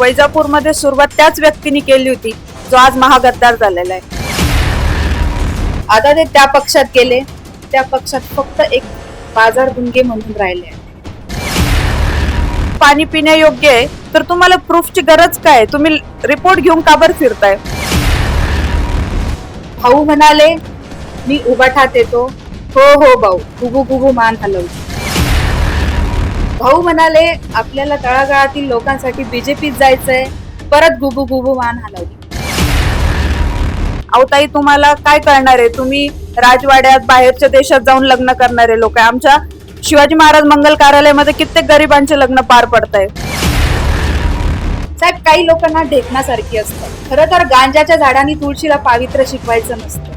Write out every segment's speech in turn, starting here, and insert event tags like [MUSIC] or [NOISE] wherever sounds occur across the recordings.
वैजापूरमध्ये सुरुवात त्याच व्यक्तीने केली होती जो आज महागद्दार झालेला आहे. आता ते त्या पक्षात गेले त्या पक्षात फक्त एक बाजार गुंगे म्हणून राहिले आहे. पाणी पिण्यायोग्य आहे तर तुम्हाला प्रूफची गरज काय तुम्ही रिपोर्ट घेऊन काबर फिरताय? भाऊ म्हणाले मी उभा ठात येतो. हो हो भाऊ. गुगू गुगू मान हलवतो. भाऊ म्हणाले आपल्याला तळागाळातील लोकांसाठी बीजेपीत जायचंय. परत गुबू गुबू मान हलवली. अवताई तुम्हाला काय करणार आहे? तुम्ही राजवाड्यात बाहेरच्या देशात जाऊन लग्न करणारे लोक आहे. आमच्या शिवाजी महाराज मंगल कार्यालयामध्ये कित्येक गरिबांचे लग्न पार पडत आहे साहेब काही लोकांना ढेकण्यासारखी असतात खरं तर गांजाच्या झाडांनी तुळशीला पावित्र्य शिकवायचं नसतं.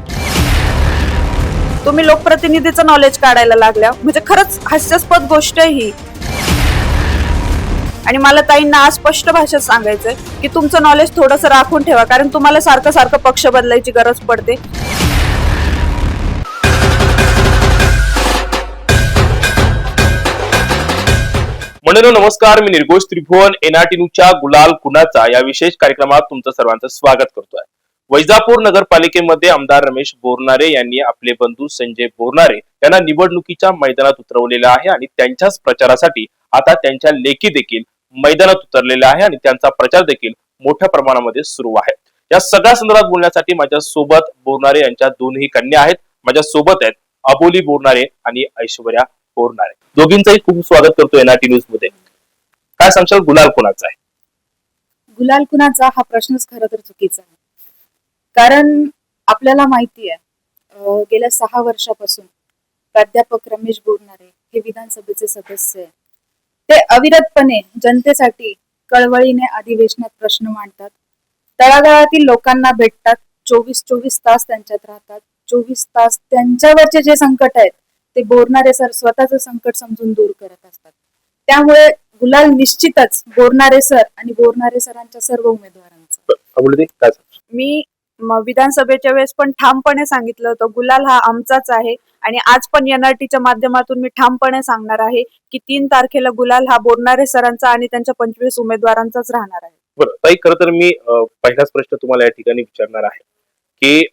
तुम्ही लोकप्रतिनिधीचं नॉलेज काढायला लागल्या. म्हणजे खरंच हास्यास्पद गोष्ट ही. आणि मला ताईंना आज स्पष्ट भाषेत सांगायचंय की तुमचं नॉलेज थोडंसं राखून ठेवा कारण तुम्हाला सारखं सारखं पक्ष बदलायची गरज पडते. म्हणून नमस्कार. मी निर्घोष त्रिभुवन एनआरटी न्यूजच्या गुलाल कुणाचा या विशेष कार्यक्रमात तुमचं सर्वांचं स्वागत करतोय. वैजापूर नगरपालिकेमध्ये आमदार रमेश बोरनारे यांनी आपले बंधू संजय बोरनारे यांना निवडणुकीच्या मैदानात उतरवलेलं आहे आणि त्यांच्याच प्रचारासाठी आता त्यांच्या लेखी देखील मैदानात उतरलेल्या आहे आणि त्यांचा प्रचार देखील मोठ्या प्रमाणामध्ये सुरू आहे. या सगळ्या संदर्भात बोलण्यासाठी माझ्या सोबत बोरणारे यांच्या दोनही कन्या आहेत. माझ्या सोबत आहेत अबोली बोरणारे आणि ऐश्वर्या बोरणारे दोघींचंही खूप स्वागत करतो एनआरटी न्यूजमध्ये. काय सांगशाल? गुलाल कोणाचा आहे? गुलाल कुणाचा? हा प्रश्नच खरं तर चुकीचा आहे. कारण आपल्याला माहिती आहे गेल्या सहा वर्षापासून प्राध्यापक रमेश बोरणारे हे विधानसभेचे सदस्य आहे ते अविरतपणे जनतेसाठी कळवळीने अधिवेशनात प्रश्न मांडतात. तळागाळातील लोकांना भेटतात चोवीस चोवीस तास त्यांच्यात राहतात. चोवीस तास त्यांच्यावरचे जे संकट आहेत ते बोरणारे सर स्वतःचं संकट समजून दूर करत असतात. त्यामुळे गुलाल निश्चितच बोरणारे सर आणि बोरणारे सरांच्या सर्व उमेदवारांचा. म- विधानसभेच्या वेळेस पण ठामपणे सांगितलं होतं गुलाल हा आमचाच आहे. आणि आज पण एनआरटीच्या माध्यमातून मी ठामपणे सांगणार आहे की तीन तारखेला गुलाल हा बोरणारे सरांचा आणि त्यांच्या पंचवीस उमेदवारांचाच राहणार आहे. बरं ताई खरं तर मी पहिलाच प्रश्न तुम्हाला या ठिकाणी विचारणार आहे की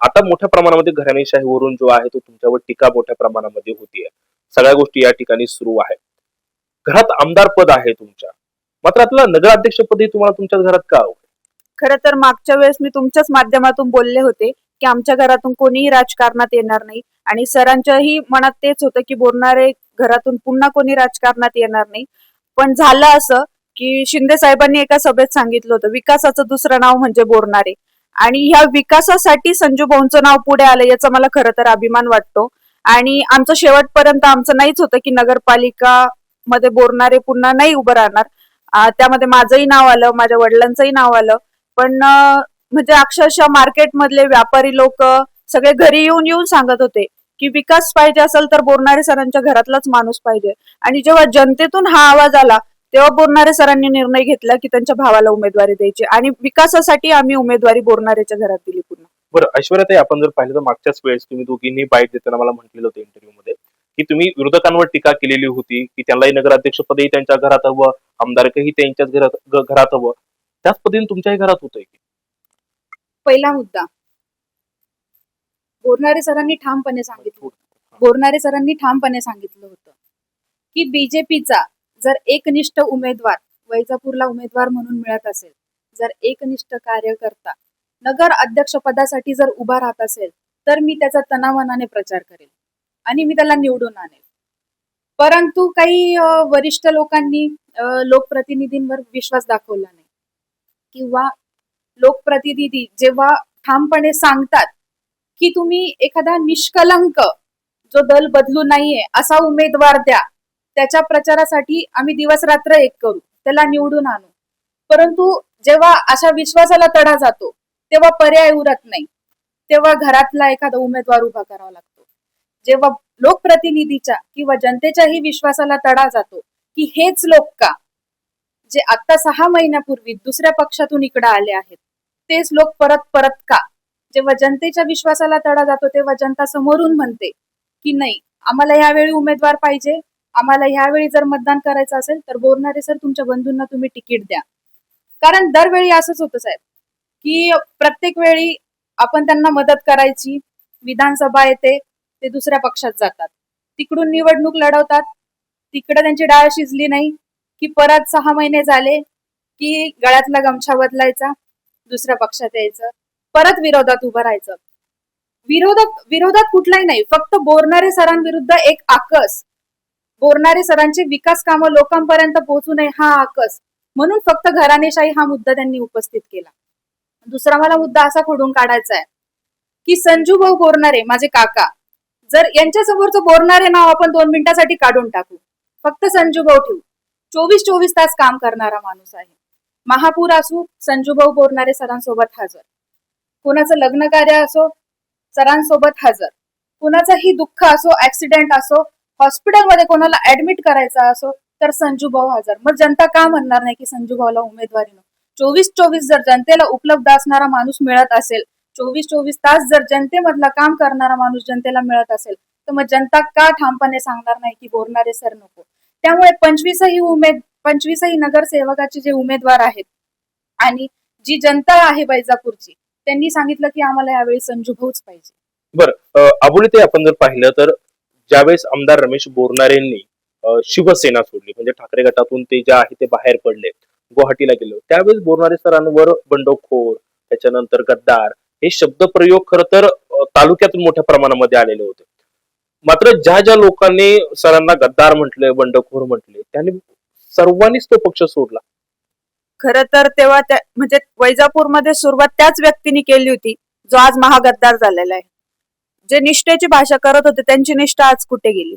आता मोठ्या प्रमाणामध्ये घराणेशाहीवरून जो आहे तो तुमच्यावर टीका मोठ्या प्रमाणामध्ये होतीये. सगळ्या गोष्टी या ठिकाणी सुरू आहेत. घरात आमदार पद आहे तुमच्या. मात्र आपल्याला नगराध्यक्ष पदही तुम्हाला तुमच्या घरात का खरं तर मागच्या वेळेस मी तुमच्याच माध्यमातून बोलले होते की आमच्या घरातून कोणीही राजकारणात येणार नाही. आणि सरांच्याही मनात तेच होतं की बोलणारे घरातून पुन्हा कोणी राजकारणात येणार नाही. पण झालं असं की शिंदे साहेबांनी एका सभेत सांगितलं होतं विकासाचं दुसरं नाव म्हणजे बोरणारे आणि ह्या विकासासाठी संजू भाऊंचं नाव पुढे आलं याचा मला खरं तर अभिमान वाटतो. आणि आमचं शेवटपर्यंत आमचं नाहीच होतं की नगरपालिका मध्ये बोरणारे पुन्हा नाही उभं राहणार. त्यामध्ये माझंही नाव आलं माझ्या वडिलांचंही नाव आलं. पण म्हणजे अक्षरशः मार्केट मधले व्यापारी लोक सगळे घरी येऊन येऊन सांगत होते की विकास पाहिजे असेल तर बोरणारे सरांच्या घरातलाच माणूस पाहिजे. आणि जेव्हा जनतेतून हा आवाज आला तेव्हा बोरणारे सरांनी निर्णय घेतला की त्यांच्या भावाला उमेदवारी द्यायची. आणि विकासासाठी आम्ही उमेदवारी बोरणारेच्या घरात दिली पुन्हा बरं ऐश्वर्याताई आपण जर पाहिलं तर मागच्याच वेळेस तुम्ही दोघींनी बाईट देताना मला म्हटलेलं होतं इंटरव्ह्यू मध्ये की तुम्ही विरोधकांवर टीका केलेली होती की त्यांनाही नगराध्यक्ष पदही त्यांच्या घरात हवं आमदारकही त्यांच्याच घरात घरात हवं. त्याच पद्धतीने तुमच्याही घरात होतंय की? पहिला मुद्दा. बोरणारे सरांनी ठामपणे सांगितलं बोरणारे सरांनी ठामपणे सांगितलं होतं की बीजेपीचा जर एकनिष्ठ उमेदवार वैजापूरला उमेदवार म्हणून मिळत असेल जर एकनिष्ठ कार्यकर्ता नगर अध्यक्षपदासाठी जर उभा राहत असेल तर मी त्याचा तनावनाने प्रचार करेल आणि मी त्याला निवडून आणेल. परंतु काही वरिष्ठ लोकांनी लोकप्रतिनिधींवर विश्वास दाखवला नाही. किंवा लोकप्रतिनिधी जेव्हा ठामपणे सांगतात की तुम्ही एखादा निष्कलंक जो दल बदलू नाहीये असा उमेदवार द्या त्याच्या प्रचारासाठी आम्ही दिवस रात्र एक करू त्याला निवडून आणू. परंतु जेव्हा अशा विश्वासाला तडा जातो तेव्हा पर्याय उरत नाही. तेव्हा घरातला एखादा उमेदवार उभा करावा लागतो. जेव्हा लोकप्रतिनिधीच्या किंवा जनतेच्याही विश्वासाला तडा जातो की हेच लोक का जे आता सहा महिन्यापूर्वी दुसऱ्या पक्षातून इकडे आले आहेत. तेच लोक परत परत का? जेव्हा जनतेच्या विश्वासाला तडा जातो तेव्हा जनता समोरून म्हणते की नाही आम्हाला यावेळी उमेदवार पाहिजे. आम्हाला ह्यावेळी जर मतदान करायचं असेल तर बोलणारे सर तुमच्या बंधूंना तुम्ही तिकीट द्या. कारण दरवेळी असंच होतं साहेब की प्रत्येक वेळी आपण त्यांना मदत करायची. विधानसभा येते ते दुसऱ्या पक्षात जातात. तिकडून निवडणूक लढवतात. तिकडे त्यांची डाळ शिजली नाही की परत सहा महिने झाले की गळ्यातला गमछा बदलायचा. दुसऱ्या पक्षात यायचं परत विरोधात उभं राहायचं. विरोधात विरोधात कुठलाही नाही फक्त बोरणारे सरांविरुद्ध एक आकस. बोरणारे सरांचे विकास कामं लोकांपर्यंत पोहोचू नये हा आकस. म्हणून फक्त घराणेशाही हा मुद्दा त्यांनी उपस्थित केला. दुसरा मला मुद्दा असा खोडून काढायचा आहे की संजू भाऊ बोरणारे माझे काका जर यांच्या समोरचं बोरणारे नाव आपण दोन मिनिटासाठी काढून टाकू फक्त संजू भाऊ ठेवू. चोवीस चोवीस तास काम करणारा माणूस आहे. महापूर असू संजूभाऊ बोरणारे सरांसोबत हजर. कुणाचं लग्न कार्य असो सरांसोबत हजर. कुणाचंही दुःख असो ऍक्सिडेंट असो हॉस्पिटलमध्ये कोणाला ऍडमिट करायचा असो तर संजू भाऊ हजर. मग जनता का म्हणणार नाही की संजू भाऊला उमेदवारी नको? चोवीस चोवीस जर जनतेला उपलब्ध असणारा माणूस मिळत असेल चोवीस चोवीस तास जर जनतेमधला काम करणारा माणूस जनतेला मिळत असेल तर मग जनता का ठामपणे सांगणार नाही की बोलणारे सर नको? त्यामुळे पंचवीसही उमेद पंचवीसही नगरसेवकाचे जे उमेदवार आहेत आणि जी जनता आहे बैजापूरची त्यांनी सांगितलं की आम्हाला यावेळी संजू भाऊच पाहिजे. बरं अबोली ते आपण जर पाहिलं तर ज्यावेळेस आमदार रमेश बोरणारेंनी अ, शिवसेना सोडली म्हणजे ठाकरे गटातून ते जे आहे ते बाहेर पडले गुवाहाटीला गेलो त्यावेळेस बोरणारे सरांवर बंडखोर त्याच्यानंतर गद्दार हे शब्दप्रयोग खर तर तालुक्यातून मोठ्या प्रमाणामध्ये आलेले होते. मात्र ज्या ज्या लोकांनी सरांना गद्दार म्हटले बंडखोर म्हटले त्यांनी सर्वांनीच तो पक्ष सोडला. खर तर तेव्हा त्या म्हणजे वैजापूरमध्ये सुरुवात त्याच व्यक्तीने केली होती जो आज महागद्दार झालेला आहे. जे निष्ठेची भाषा करत होते त्यांची निष्ठा आज कुठे गेली?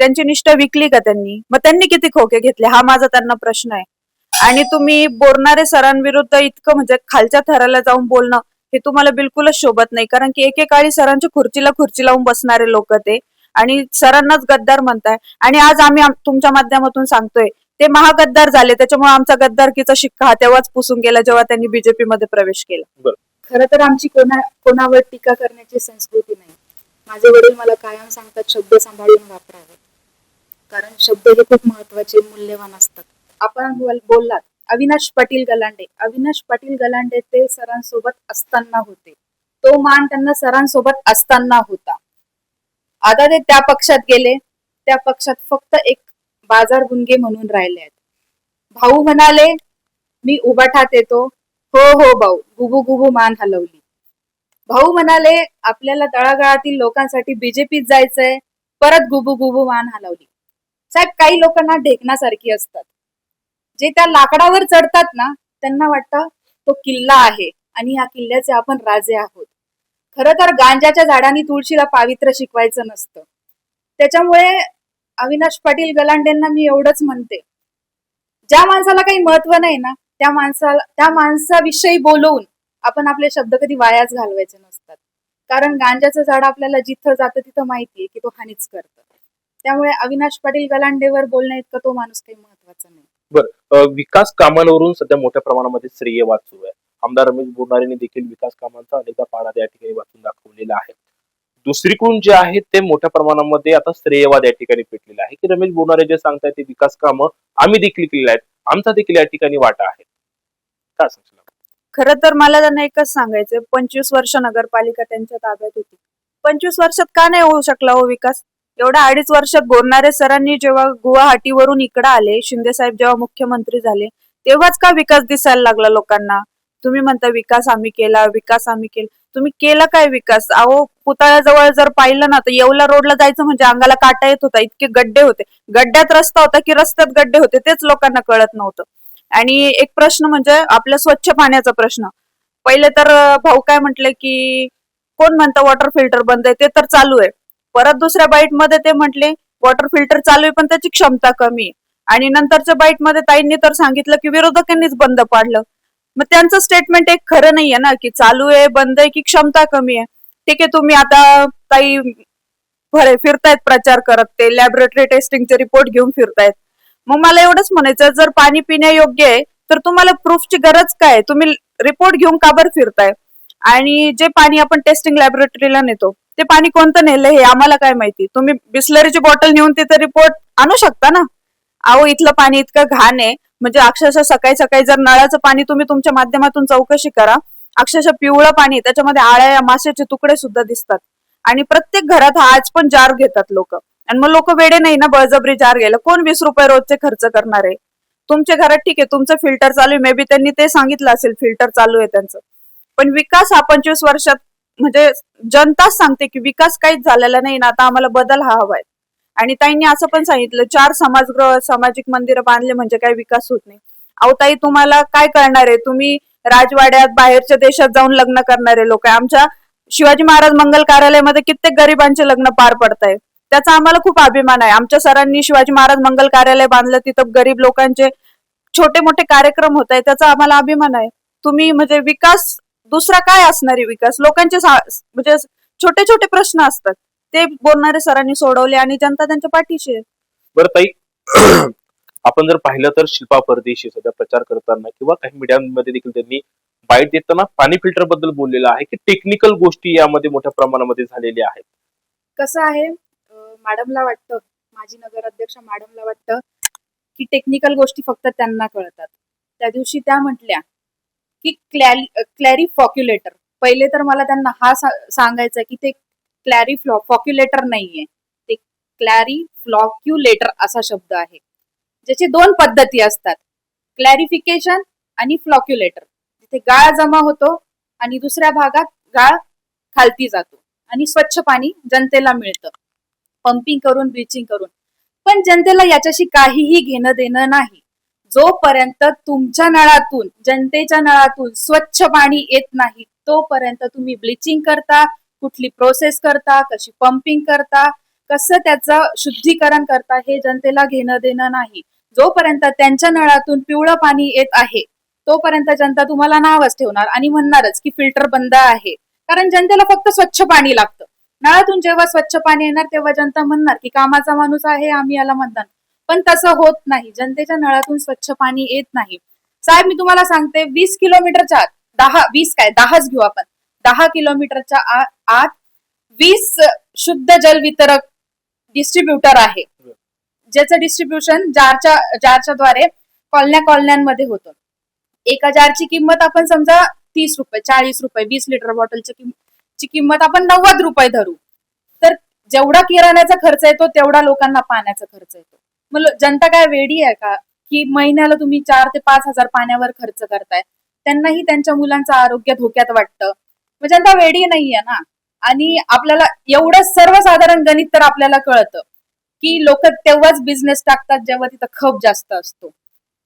त्यांची निष्ठा विकली का त्यांनी? मग त्यांनी किती खोके घेतले? हा माझा त्यांना प्रश्न आहे. आणि तुम्ही बोलणारे सरांविरुद्ध इतकं म्हणजे खालच्या थराला जाऊन बोलणं हे तुम्हाला बिलकुलच शोभत नाही. कारण की एकेकाळी सरांच्या खुर्चीला खुर्ची लावून बसणारे लोक ते. आणि सरांनाच गद्दार म्हणताय. आणि आज आम्ही तुमच्या माध्यमातून सांगतोय ते महागद्दार झाले. त्याच्यामुळे आमचा गद्दारकीचा शिक्का हा तेव्हाच पुसून गेला जेव्हा त्यांनी बीजेपी मध्ये प्रवेश केला. खरं तर आमची कोणा कोणावर टीका करण्याची संस्कृती नाही. माझे वडील मला कायम सांगतात शब्द सांभाळून वापरावे. कारण शब्द हे खूप महत्त्वाचे मूल्यवान असतात. आपण बोल- बोललात अविनाश पाटील गलांडे. अविनाश पाटील गलांडे ते सरांसोबत असताना होते. तो मान त्यांना सरांसोबत असताना होता. आता ते त्या पक्षात गेले. त्या पक्षात फक्त एक बाजार गुंगे म्हणून राहिले आहेत. भाऊ म्हणाले मी उभाठात येतो. हो हो भाऊ. गुबू गुबू मान हलवली. भाऊ म्हणाले आपल्याला तळागाळातील लोकांसाठी बीजेपीत जायचंय. परत गुबू गुबू मान हलवली. साहेब काही लोकांना ढेकण्यासारखी असतात. जे त्या लाकडावर चढतात ना त्यांना वाटतं तो किल्ला आहे आणि या किल्ल्याचे आपण राजे आहोत. खर तर गांजाच्या झाडांनी तुळशीला पावित्र्य शिकवायचं नसतं. त्याच्यामुळे अविनाश पाटील गलांडेंना मी एवढंच म्हणते. ज्या माणसाला काही महत्त्व नाही ना त्या माणसाला त्या माणसाविषयी बोलवून आपण आपले शब्द कधी वायाच घालवायचे नसतात. कारण गांजाचं झाड आपल्याला जिथं जातं तिथं माहितीये की तो हानीच करतं. त्यामुळे अविनाश पाटील गलांडेवर बोलण्या इतकं तो माणूस काही महत्त्वाचा नाही. अ, विकास कामांवरून सध्या मोठ्या प्रमाणामध्ये श्रेयवाद सुरू आहे. आमदार रमेश बोरणारेने देखील विकास कामांचा अनेकदा पाडा या ठिकाणी वाचून दाखवलेला आहे. दुसरीकडून जे आहे ते मोठ्या प्रमाणामध्ये आता श्रेयवाद या ठिकाणी पेटलेला आहे. की रमेश बोनारे जे सांगतायत ते विकास कामं आम्ही देखील केलेले आहेत. आमचा देखील या ठिकाणी वाटा आहे. काय सांगितलं खर तर मला त्यांना एकच सांगायचंय. पंचवीस वर्ष नगरपालिका त्यांच्या ताब्यात होती. पंचवीस वर्षात का नाही होऊ शकला हो विकास? एवढ्या अडीच वर्षात बोलणारे सरांनी जेव्हा गुवाहाटीवरून इकडे आले शिंदे साहेब जेव्हा मुख्यमंत्री झाले तेव्हाच का विकास दिसायला लागला लोकांना? तुम्ही म्हणता विकास आम्ही केला विकास आम्ही केला. तुम्ही केला काय विकास? अहो पुतळ्याजवळ जर पाहिलं ना तर येवला रोडला जायचं म्हणजे अंगाला काटा येत होता इतके गड्डे होते. गड्ड्यात रस्ता होता की रस्त्यात गड्डे होते तेच लोकांना कळत नव्हतं. आणि एक प्रश्न म्हणजे आपल्या स्वच्छ पाण्याचा प्रश्न. पहिले तर भाऊ काय म्हटले की कोण म्हणतं वॉटर फिल्टर बंद आहे ते तर चालू आहे. परत दुसऱ्या बाईटमध्ये ते म्हटले वॉटर फिल्टर चालू आहे पण त्याची क्षमता कमी आहे. आणि नंतरच्या बाईटमध्ये ताईंनी तर सांगितलं की विरोधकांनीच बंद पाडलं. मग त्यांचं स्टेटमेंट एक खरं नाहीये ना की चालू आहे बंद आहे की क्षमता कमी आहे. ठीक आहे तुम्ही आता काही फिरतायत प्रचार करत ते लॅबोरेटरी टेस्टिंगचे रिपोर्ट घेऊन फिरतायत. मग मला एवढंच म्हणायचं जर पाणी पिण्यायोग्य आहे तर तुम्हाला प्रूफची गरज काय तुम्ही रिपोर्ट घेऊन का बरं फिरताय? आणि जे पाणी आपण टेस्टिंग लॅबोरेटरीला नेतो ते पाणी कोणतं नेलं हे आम्हाला काय माहिती? तुम्ही बिस्लरीची बॉटल नेऊन तिथे रिपोर्ट आणू शकता ना? अहो इथलं पाणी इतकं घाण आहे म्हणजे अक्षरशः सकाळी सकाळी जर नळाचं पाणी तुम्ही तुमच्या माध्यमातून चौकशी करा अक्षरशः पिवळं पाणी त्याच्यामध्ये आळ्या माशाचे तुकडे सुद्धा दिसतात. आणि प्रत्येक घरात हा आज पण जार घेतात लोक. आणि मग लोक वेडे नाही ना बळजबरी जार घ्यायला. कोण वीस रुपये रोजचे खर्च करणार आहे? तुमच्या घरात ठीक आहे तुमचं फिल्टर चालू आहे. मे बी त्यांनी ते सांगितलं असेल फिल्टर चालू आहे त्यांचं. पण विकास हा पंचवीस वर्षात म्हणजे जनताच सांगते की विकास काहीच झालेला नाही ना आता आम्हाला बदल हा हवाय. आणि ताईंनी असं पण सांगितलं चार समाजगृह सामाजिक मंदिरं बांधले म्हणजे काही विकास होत नाही. अहो ताई तुम्हाला काय करणार आहे? तुम्ही राजवाड्यात बाहेरच्या देशात जाऊन लग्न करणारे लोक. आहे आमच्या शिवाजी महाराज मंगल कार्यालयामध्ये कित्येक गरिबांचे लग्न पार पडत आहे त्याचा आम्हाला खूप अभिमान आहे. आमच्या सरांनी शिवाजी महाराज मंगल कार्यालय बांधलं तिथं गरीब लोकांचे छोटे मोठे कार्यक्रम होत आहे त्याचा आम्हाला अभिमान आहे. तुम्ही म्हणजे विकास दुसरा काय असणार आहे विकास? लोकांचे म्हणजे छोटे छोटे प्रश्न असतात. ते बोलणारे सरांनी सोडवले आणि जनता त्यांच्या पाठीशी आहे. बरं ताई [CLEARS THROAT] आपण जर पाहिलं तर शिल्पा परदेशी सध्या प्रचार करताना किंवा काही मीडियामध्ये देखील त्यांनी बाईट देताना पाणी फिल्टरबद्दल बोललेलं आहे की टेक्निकल गोष्टी यामध्ये मोठ्या प्रमाणामध्ये झालेल्या आहेत? कसं आहे अं, मॅडमला वाटतं माजी नगराध्यक्ष मॅडमला वाटतं की टेक्निकल गोष्टी फक्त त्यांना कळतात. त्या दिवशी त्या म्हटल्या की क्लॅरी क्लॅरिफॉक्युलेटर पहिले तर मला त्यांना हा सा- सांगायचा की ते क्लॅरी फॉक्युलेटर नाहीये. ते क्लॅरी फ्लॉक्युलेटर असा शब्द आहे. ज्याची दोन पद्धती असतात. क्लॅरिफिकेशन आणि फ्लॉक्युलेटर जिथे गाळ जमा होतो आणि दुसऱ्या भागात गाळ खालती जातो. आणि स्वच्छ पाणी जनतेला मिळतं. पंपिंग करून ब्लिचिंग करून. पण जनतेला याच्याशी काहीही घेणं देणं नाही. जोपर्यंत तुमच्या नळातून जनतेच्या नळातून स्वच्छ पाणी येत नाही तोपर्यंत तुम्ही ब्लिचिंग करता कुठली प्रोसेस करता कशी पंपिंग करता कसं त्याचं शुद्धीकरण करता हे जनतेला घेणं देणं नाही. जोपर्यंत त्यांच्या नळातून पिवळं पाणी येत आहे तोपर्यंत जनता तुम्हाला नावच ठेवणार आणि म्हणणारच की फिल्टर बंद आहे. कारण जनतेला फक्त स्वच्छ पाणी लागतं. नळातून जेव्हा स्वच्छ पाणी येणार तेव्हा जनता म्हणणार की कामाचा माणूस आहे आम्ही याला मतदान पण तसं होत नाही. जनतेच्या नळातून स्वच्छ पाणी येत नाही. साहेब मी तुम्हाला सांगते वीस किलोमीटरच्या आत दहा वीस काय दहाच घेऊ आपण. दहा किलोमीटरच्या आत वीस शुद्ध जल वितरक डिस्ट्रीब्युटर आहे. ज्याचं डिस्ट्रीब्युशन जारच्या जारच्या द्वारे कॉलन्या कॉलन्यांमध्ये होतं. एका जारची किंमत आपण समजा तीस रुपये चाळीस रुपये वीस लिटर बॉटलची किंमत ची किंमत आपण नव्वद रुपये धरू. तर जेवढा किराण्याचा खर्च येतो तेवढा लोकांना पाण्याचा खर्च येतो. मग जनता काय वेडी आहे का? की महिन्याला तुम्ही चार ते पाच हजार पाण्यावर खर्च करताय. त्यांनाही त्यांच्या मुलांचं आरोग्य धोक्यात वाटतं. म्हणजे जनता वेडी नाहीये ना. आणि आपल्याला एवढं सर्वसाधारण गणित तर आपल्याला कळतं की लोक तेव्हाच बिझनेस टाकतात जेव्हा तिथं खप जास्त असतो.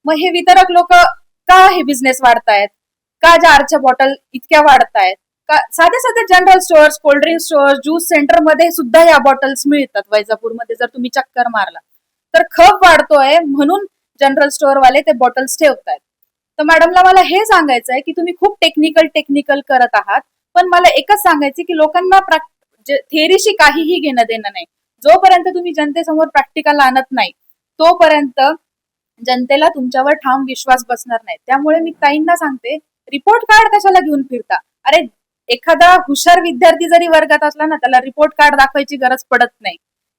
मग हे वितरक लोक का हे बिझनेस वाढतायत? का जारच्या बॉटल इतक्या वाढतायत? का साधे साधे general stores cold drink stores juice सेंटरमध्ये सुद्धा या बॉटल्स मिळतात वैजापूरमध्ये जर तुम्ही चक्कर मारला. तर खप वाढतोय म्हणून जनरल स्टोअर वाले ते बॉटल्स ठेवतायत. तर मॅडमला मला हे सांगायचं आहे की तुम्ही खूप टेक्निकल टेक्निकल करत आहात. पण मला एकच सांगायचं की लोकांना थेअरीशी काहीही घेणं देणं नाही. जोपर्यंत तुम्ही जनतेसमोर प्रॅक्टिकल आणत नाही तोपर्यंत जनतेला तुमच्यावर ठाम विश्वास बसणार नाही. त्यामुळे मी ताईंना सांगते रिपोर्ट कार्ड कशाला घेऊन फिरता? अरे एखादा हुशार विद्यार्थी जरी वर्गात असला ना त्याला रिपोर्ट कार्ड दाखवायची गरज पडत नाही.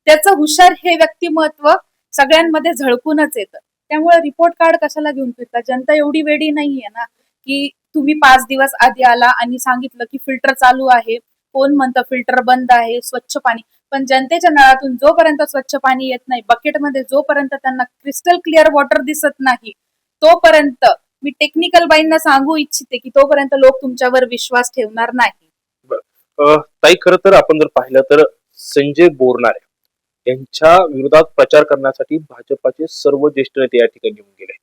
त्याचं हुशार हे व्यक्तिमत्व सगळ्यांमध्ये झळकूनच येतं. त्यामुळे रिपोर्ट कार्ड कशाला घेऊन फिरता? जनता एवढी वेडी नाहीये ना की तुम्ही पाच दिवस आधी आला आणि सांगितलं की फिल्टर चालू आहे. कोण म्हणतं फिल्टर बंद आहे? स्वच्छ पाणी. पण जनतेच्या नळातून जोपर्यंत स्वच्छ पाणी येत नाही बकेटमध्ये जोपर्यंत त्यांना क्रिस्टल क्लिअर वॉटर दिसत नाही तोपर्यंत मी टेक्निकल बाईंना सांगू इच्छिते की तोपर्यंत लोक तुमच्यावर विश्वास ठेवणार नाही. ताई खर तर आपण जर पाहिलं तर संजय बोरणारे यांच्या विरोधात प्रचार करण्यासाठी भाजपाचे सर्व ज्येष्ठ नेते या ठिकाणी येऊन गेले.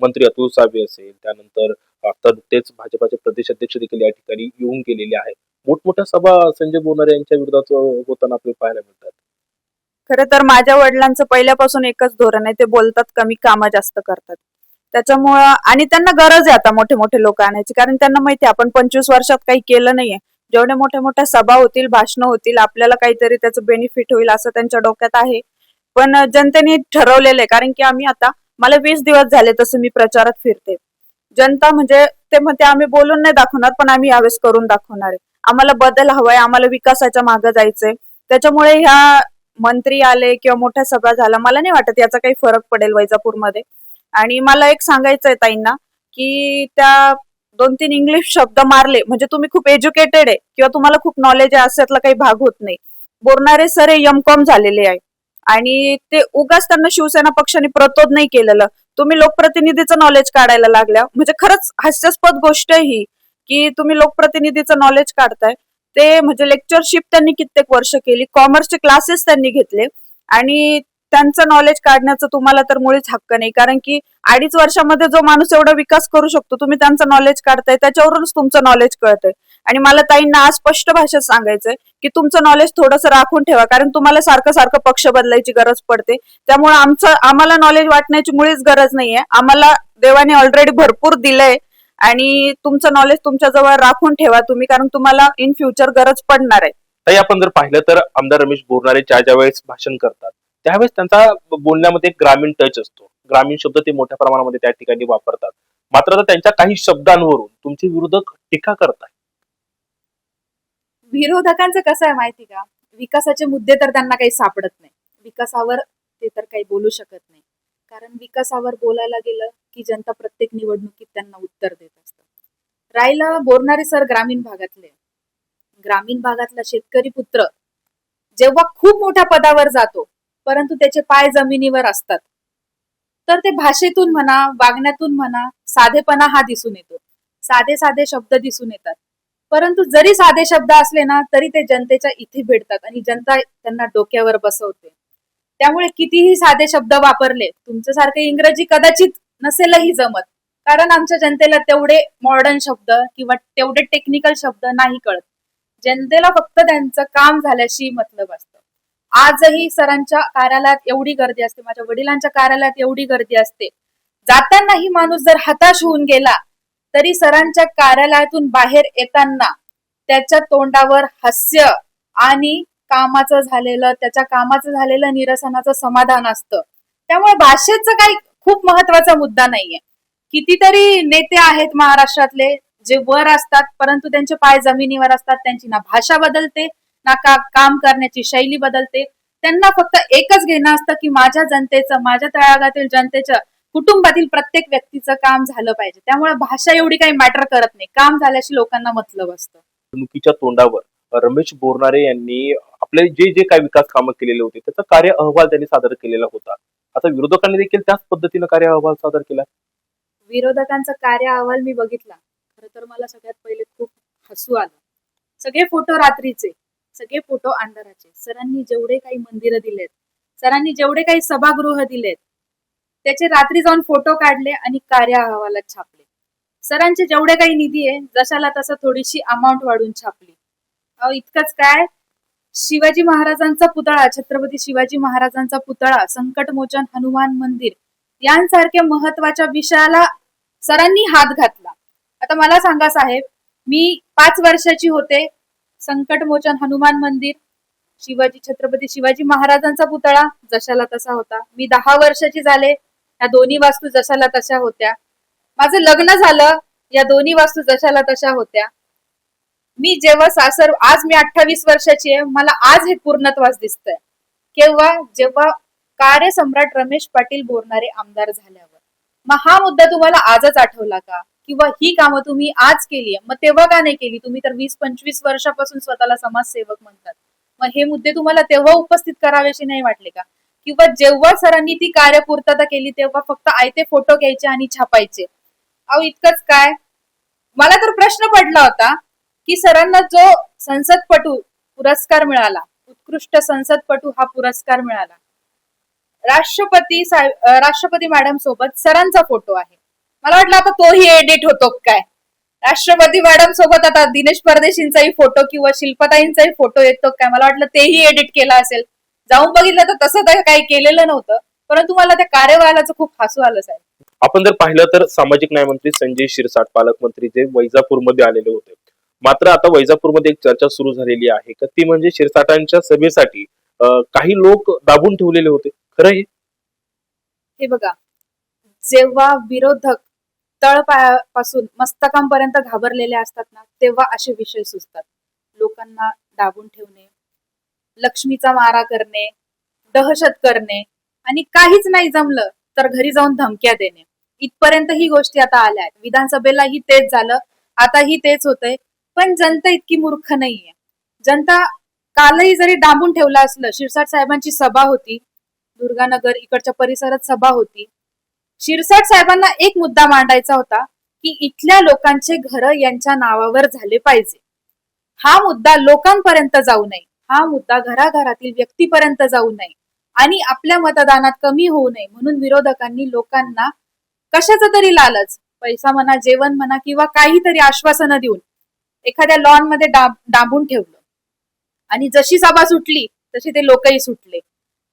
मंत्री अतुल सावे असेल त्यानंतर आता नुकतेच भाजपाचे प्रदेशाध्यक्ष देखील या ठिकाणी येऊन गेलेले आहेत. मोठमोठ्या सभा संजय बोरनारे यांच्या विरोधात होताना आपल्याला पाहायला मिळतात. खर तर माझ्या वडिलांचं पहिल्यापासून एकच धोरण आहे ते बोलतात कमी कामं जास्त करतात. त्याच्यामुळं आणि त्यांना गरज आहे आता मोठे मोठे लोक आणायची कारण त्यांना माहिती आहे आपण पंचवीस वर्षात काही केलं नाहीये. जेवढ्या मोठ्या मोठ्या सभा होतील भाषणं होतील आपल्याला काहीतरी त्याचं बेनिफिट होईल असं त्यांच्या डोक्यात आहे. पण जनतेने ठरवलेलं आहे कारण की आम्ही आता मला वीस दिवस झाले तसं मी प्रचारात फिरते. जनता म्हणजे ते म्हणते आम्ही बोलून नाही दाखवणार पण आम्ही यावेळेस करून दाखवणार आहे. आम्हाला बदल हवाय आम्हाला विकासाच्या मागे जायचंय. त्याच्यामुळे ह्या मंत्री आले किंवा मोठ्या सभा झाला मला नाही वाटत याचा काही फरक पडेल वैजापूरमध्ये. आणि मला एक सांगायचं आहे ताईंना की त्या दोन तीन इंग्लिश शब्द मारले म्हणजे तुम्ही खूप एज्युकेटेड आहे किंवा तुम्हाला खूप नॉलेज आहे अशातला काही भाग होत नाही. बोलणारे सर हे यमकॉम झालेले आहे. आणि ते उगाच त्यांना शिवसेना पक्षाने प्रतोद नाही केलेलं. तुम्ही लोकप्रतिनिधीचं नॉलेज काढायला लागल्या. म्हणजे खरंच हास्यास्पद गोष्ट ही की तुम्ही लोकप्रतिनिधीचं नॉलेज काढताय. ते म्हणजे लेक्चरशिप त्यांनी कित्येक वर्ष केली. कॉमर्सचे क्लासेस त्यांनी घेतले. आणि त्यांचं नॉलेज काढण्याचं तुम्हाला तर मुळीच हक्क नाही. कारण की अडीच वर्षामध्ये जो माणूस एवढा विकास करू शकतो तुम्ही त्यांचं नॉलेज काढताय. त्याच्यावरूनच तुमचं नॉलेज कळतंय. आणि मला ताईंना आज स्पष्ट भाषेत सांगायचंय की तुमचं नॉलेज थोडंसं राखून ठेवा कारण तुम्हाला सारखं सारखं पक्ष बदलायची गरज पडते. त्यामुळे आमचं आम्हाला नॉलेज वाटण्याची मुळीच गरज नाहीये. आम्हाला देवाने ऑलरेडी भरपूर दिलंय आणि तुमचं नॉलेज तुमच्या जवळ राखून ठेवा तुम्ही कारण तुम्हाला इन फ्युचर गरज पडणार आहे. ताई आपण जर पाहिलं तर आमदार रमेश बोरणारे ज्या ज्या वेळेस भाषण करतात त्यावेळेस त्यांचा बोलण्यामध्ये एक ग्रामीण टच असतो. ग्रामीण शब्द ते मोठ्या प्रमाणामध्ये त्या ठिकाणी वापरतात. मात्र आता त्यांच्या काही शब्दांवरून तुमचे विरोधक टीका करतात विरोधकांचं कसं आहे माहिती का? विकासाचे मुद्दे तर त्यांना काही सापडत नाही. विकासावर ते तर काही बोलू शकत नाही. कारण विकासावर बोलायला गेलं की जनता प्रत्येक निवडणुकीत त्यांना उत्तर देत असत. राहिलं बोरणारे सर ग्रामीण भागातले. ग्रामीण भागातला शेतकरी पुत्र जेव्हा खूप मोठ्या पदावर जातो परंतु त्याचे पाय जमिनीवर असतात. तर ते भाषेतून म्हणा वागण्यातून म्हणा साधेपणा हा दिसून येतो. साधे साधे शब्द दिसून येतात. परंतु जरी साधे शब्द असले ना तरी ते जनतेच्या इथे भेटतात आणि जनता त्यांना डोक्यावर बसवते. त्यामुळे कितीही साधे शब्द वापरले तुमच्यासारखे इंग्रजी कदाचित नसेलही जमत. कारण आमच्या जनतेला तेवढे मॉडर्न शब्द किंवा तेवढे टेक्निकल शब्द नाही कळत. जनतेला फक्त त्यांचं काम झाल्याशी मतलब असतं. आजही सरांच्या कार्यालयात एवढी गर्दी असते माझ्या वडिलांच्या कार्यालयात एवढी गर्दी असते. जातानाही माणूस जर हताश होऊन गेला तरी सरांच्या कार्यालयातून बाहेर येताना त्याच्या तोंडावर हास्य आणि कामाचं झालेलं त्याच्या कामाचं झालेलं निरसनाचं समाधान असतं. त्यामुळे भाषेचं काही खूप महत्त्वाचा मुद्दा नाहीये. कितीतरी नेते आहेत महाराष्ट्रातले जे वर असतात परंतु त्यांचे पाय जमिनीवर असतात त्यांची ना भाषा बदलते ना का काम करण्याची शैली बदलते. त्यांना फक्त एकच घेणं असतं की माझ्या जनतेचं माझ्या तळागातील जनतेचं कुटुंबातील प्रत्येक व्यक्तीचं काम झालं पाहिजे. त्यामुळे भाषा एवढी काही मॅटर करत नाही. काम झाल्याशी लोकांना मतलब असतं. निवडणुकीच्या तोंडावर रमेश बोरनारे यांनी आपले जे जे काही विकास कामं केलेले होते त्याचा कार्य अहवाल त्यांनी सादर केलेला होता. आता विरोधकांनी देखील त्याच पद्धतीनं कार्य अहवाल सादर केला? विरोधकांचा कार्य अहवाल मी बघितला. खरं तर मला सगळ्यात पहिले खूप हसू आलं. सगळे फोटो रात्रीचे सगळे फोटो अंधाराचे. सरांनी जेवढे काही मंदिरं दिलेत सरांनी जेवढे काही सभागृह दिलेत त्याचे रात्री जाऊन फोटो काढले आणि कार्य अहवालात छापले. सरांचे जेवढे काही निधी आहे जशाला तसं थोडीशी अमाऊंट वाढून छापली. अहो इतकंच काय? शिवाजी महाराजांचा पुतळा छत्रपती शिवाजी महाराजांचा पुतळा संकटमोचन हनुमान मंदिर यांसारख्या महत्त्वाच्या विषयाला सरांनी हात घातला. आता मला सांगा साहेब मी पाच वर्षाची होते संकटमोचन हनुमान मंदिर शिवाजी छत्रपती शिवाजी महाराजांचा पुतळा जशाला तसा होता. मी दहा वर्षाची झाले या दोन्ही वास्तू जशाला तशा होत्या. माझं लग्न झालं या दोन्ही वास्तू जशाला तशा होत्या. मी जेव्हा सासर आज मी अठ्ठावीस वर्षाची आहे मला आज हे पूर्णत्वास दिसतंय. केव्हा? जेव्हा कार्यसम्राट रमेश पाटील बोरणारे आमदार झाल्यावर. मग हा मुद्दा तुम्हाला आजच आठवला का? किंवा ही कामं तुम्ही आज केली मग तेव्हा का नाही केली? तुम्ही तर वीस पंचवीस वर्षापासून स्वतःला समाजसेवक म्हणतात. मग हे मुद्दे तुम्हाला तेव्हा उपस्थित करावेसे नाही वाटले का? किंवा जेव्हा सरांनी ती कार्यपूर्तता केली तेव्हा फक्त आयते फोटो घ्यायचे आणि छापायचे. अहो इतकंच काय? मला तर प्रश्न पडला होता की सरांना जो संसदपटू पुरस्कार मिळाला उत्कृष्ट संसदपटू हा पुरस्कार मिळाला. राष्ट्रपती साहेब राष्ट्रपती मॅडम सोबत सरांचा फोटो आहे. मला वाटलं आता तोही एडिट होतो काय? राष्ट्रपती मॅडम सोबत आता दिनेश परदेशींचाही फोटो किंवा शिल्पताईंचाही फोटो येतो काय? मला वाटलं तेही एडिट केला असेल. जाऊन बघितलं तर तसं तर काही केलेलं नव्हतं. परंतु मला त्या कार्यवाहाचं खूप हसू आलं साहेब. आपण जर पाहिलं तर सामाजिक न्याय मंत्री संजय शिरसाट पालकमंत्री जे वैजापूरमध्ये आलेले होते. मात्र आता वैजापूरमध्ये एक चर्चा सुरू झालेली आहे. का ती म्हणजे शिरसाटांच्या सभेसाठी काही लोक दाबून ठेवलेले होते. खरं हे हे बघा जेव्हा विरोधक तळपासून मस्तकांपर्यंत घाबरलेले असतात ना तेव्हा असे विषय सुचतात. लोकांना दाबून ठेवणे लक्ष्मीचा मारा करणे दहशत करणे आणि काहीच नाही जमलं तर घरी जाऊन धमक्या देणे. इथपर्यंत ही गोष्टी आता आल्या आहेत. विधानसभेलाही तेच झालं. आताही तेच होतंय. पण जनता इतकी मूर्ख नाहीये. जनता कालही जरी डांबून ठेवलं असलं शिरसाट साहेबांची सभा होती. दुर्गानगर इकडच्या परिसरात सभा होती. शिरसाट साहेबांना एक मुद्दा मांडायचा होता की इथल्या लोकांचे घर यांच्या नावावर झाले पाहिजे. हा मुद्दा लोकांपर्यंत जाऊ नये. हा मुद्दा घराघरातील व्यक्तीपर्यंत जाऊ नये आणि आपल्या मतदानात कमी होऊ नये म्हणून विरोधकांनी लोकांना कशाचं तरी लालच पैसा म्हणा जेवण म्हणा किंवा काहीतरी आश्वासनं देऊन एखाद्या लॉनमध्ये डाब- डांबून ठेवलं. आणि जशी सभा सुटली तशी ते लोकही सुटले.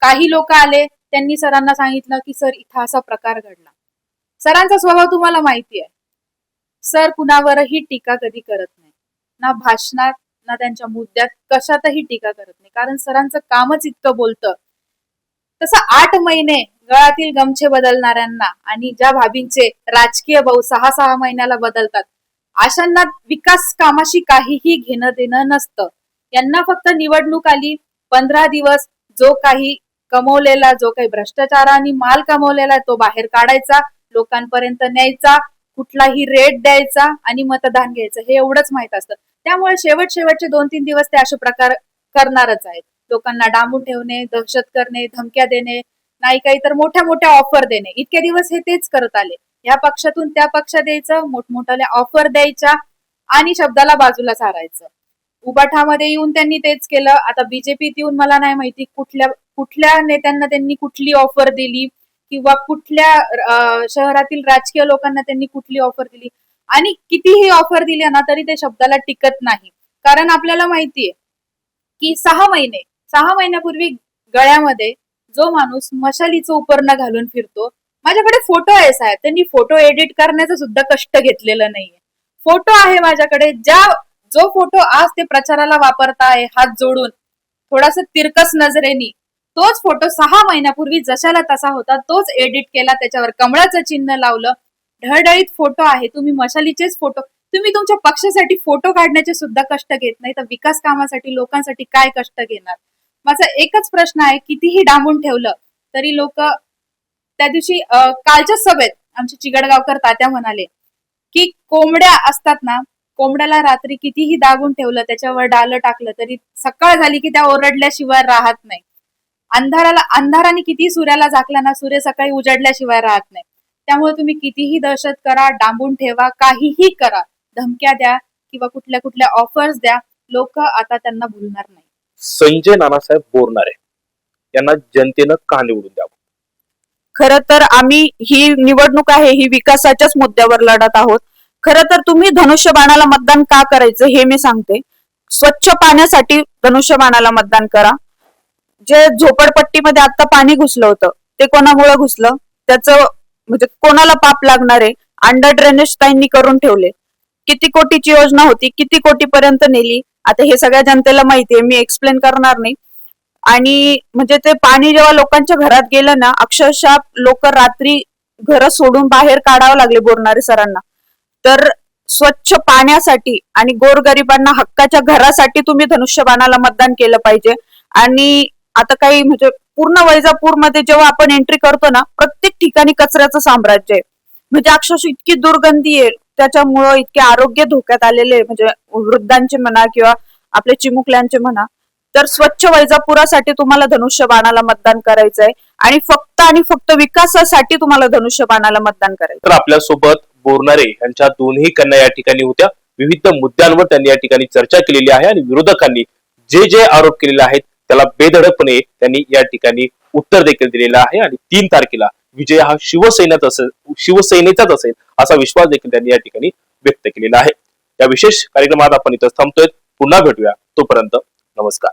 काही लोक आले त्यांनी सरांना सांगितलं की सर इथं असा प्रकार घडला. सरांचा स्वभाव तुम्हाला माहिती आहे. सर कुणावरही टीका कधी करत नाही. ना भाषणात ना त्यांच्या मुद्द्यात कशातही टीका करत नाही. कारण सरांचं कामच इतकं बोलतं. तसं आठ महिने गळातील गमछे बदलणाऱ्यांना आणि ज्या भाभींचे राजकीय भाऊ सहा सहा महिन्याला बदलतात अशांना विकास कामाशी काहीही घेणं देणं नसतं. यांना फक्त निवडणूक आली पंधरा दिवस जो काही कमवलेला जो काही भ्रष्टाचाराने माल कमवलेला तो बाहेर काढायचा लोकांपर्यंत न्यायचा कुठलाही रेट द्यायचा आणि मतदान घ्यायचं हे एवढंच माहीत असतं. त्यामुळे शेवट शेवटचे दोन तीन दिवस ते असे प्रकार करणारच आहेत. लोकांना डांबून ठेवणे दहशत करणे धमक्या देणे नाही काही तर मोठ्या मोठ्या ऑफर देणे. इतके दिवस हे तेच करत आले. या पक्षातून त्या पक्षात द्यायचं मोठमोठ्याला ऑफर द्यायच्या आणि शब्दाला बाजूला सारायचं. उबाठामध्ये येऊन त्यांनी तेच केलं. आता बीजेपीत येऊन मला नाही माहिती कुठल्या कुठल्या नेत्यांना त्यांनी कुठली ऑफर दिली किंवा कुठल्या शहरातील राजकीय लोकांना त्यांनी कुठली ऑफर दिली. आणि कितीही ऑफर दिल्या ना तरी ते शब्दाला टिकत नाही. कारण आपल्याला माहितीये की सहा महिने सहा महिन्यापूर्वी गळ्यामध्ये जो माणूस मशालीचं उपरणं घालून फिरतो माझ्याकडे फोटो आहे साहेब. त्यांनी फोटो एडिट करण्याचं सुद्धा कष्ट घेतलेलं नाहीये. फोटो आहे माझ्याकडे. ज्या जो फोटो आज ते प्रचाराला वापरताय हात जोडून थोडासा तिरकस नजरेनी तोच फोटो सहा महिन्यापूर्वी जशाला तसा होता तोच एडिट केला त्याच्यावर कमळाचं चिन्ह लावलं ढळढळीत फोटो आहे तुम्ही मशालीचेच फोटो तुम्ही तुमच्या पक्षासाठी फोटो काढण्याचे सुद्धा कष्ट घेत नाही तर विकास कामासाठी लोकांसाठी काय कष्ट घेणार? माझा एकच प्रश्न आहे कितीही डांबून ठेवलं तरी लोक त्या दिवशी कालच्या सभेत आमचे चिगडगावकर तात्या म्हणाले की कोंबड्या असतात ना कोंबड्याला रात्री कितीही दागून ठेवलं त्याच्यावर डालं टाकलं तरी सकाळ झाली की त्या ओरडल्याशिवाय राहत नाही. अंधाराला अंधाराने किती सूर्याला झाकला ना सूर्य सकाळी उजडल्याशिवाय राहत नाही. त्यामुळे तुम्ही कितीही दहशत करा डांबून ठेवा काहीही करा. धमक्या द्या किंवा कुठल्या कुठल्या ऑफर्स द्या लोक आता त्यांना भुलणार नाही. संजय नानासाहेब बोरणारे यांना जनतेनं का निवडून द्यावं? खर तर आम्ही ही निवडणूक आहे ही विकासाच्याच मुद्द्यावर लढत आहोत. खर तर तुम्ही धनुष्यबाणाला मतदान का करायचं हे मी सांगते. स्वच्छ पाण्यासाठी धनुष्यबाणाला मतदान करा. जे झोपडपट्टीमध्ये आता पाणी घुसलं होतं ते कोणामुळे घुसलं? त्याचं म्हणजे कोणाला पाप लागणार आहे? अंडर ड्रेनेज त्यांनी करून ठेवले. किती कोटीची योजना होती? किती कोटीपर्यंत नेली? आता हे सगळ्या जनतेला माहिती आहे मी एक्सप्लेन करणार नाही. आणि म्हणजे ते पाणी जेव्हा लोकांच्या घरात गेलं ना अक्षरशः लोक रात्री घर सोडून बाहेर काढावं लागले बोरणारे सरांना. तर स्वच्छ पाण्यासाठी आणि गोरगरिबांना हक्काच्या घरासाठी तुम्ही धनुष्यबाणाला मतदान केलं पाहिजे. आणि आता काही म्हणजे पूर्ण वैजापूरमध्ये जेव्हा आपण एंट्री करतो ना प्रत्येक ठिकाणी कचऱ्याचं साम्राज्य आहे. म्हणजे अक्षरशः इतकी दुर्गंधी आहे त्याच्यामुळं इतके आरोग्य धोक्यात आलेले म्हणजे वृद्धांचे म्हणा किंवा आपले चिमुकल्यांचे म्हणा. तर स्वच्छ वैजापुरासाठी तुम्हाला धनुष्यबाणाला मतदान करायचंय आणि फक्त आणि फक्त विकासासाठी तुम्हाला धनुष्य बाणाला मतदान करायचं तर आपल्यासोबत बोरणारे यांच्या दोन्ही कन्या या ठिकाणी होत्या. विविध मुद्द्यांवर त्यांनी या ठिकाणी चर्चा केलेली आहे आणि विरोधकांनी जे जे आरोप केलेले आहेत त्याला बेधडकपणे त्यांनी या ठिकाणी उत्तर देखील दिलेलं आहे. आणि तीन तारखेला विजय हा शिवसेनेत असेल शिवसेनेचाच असेल असा विश्वास देखील त्यांनी या ठिकाणी व्यक्त केलेला आहे. या विशेष कार्यक्रमात आपण इथं थांबतोय. पुन्हा भेटूया. तोपर्यंत नमस्कार.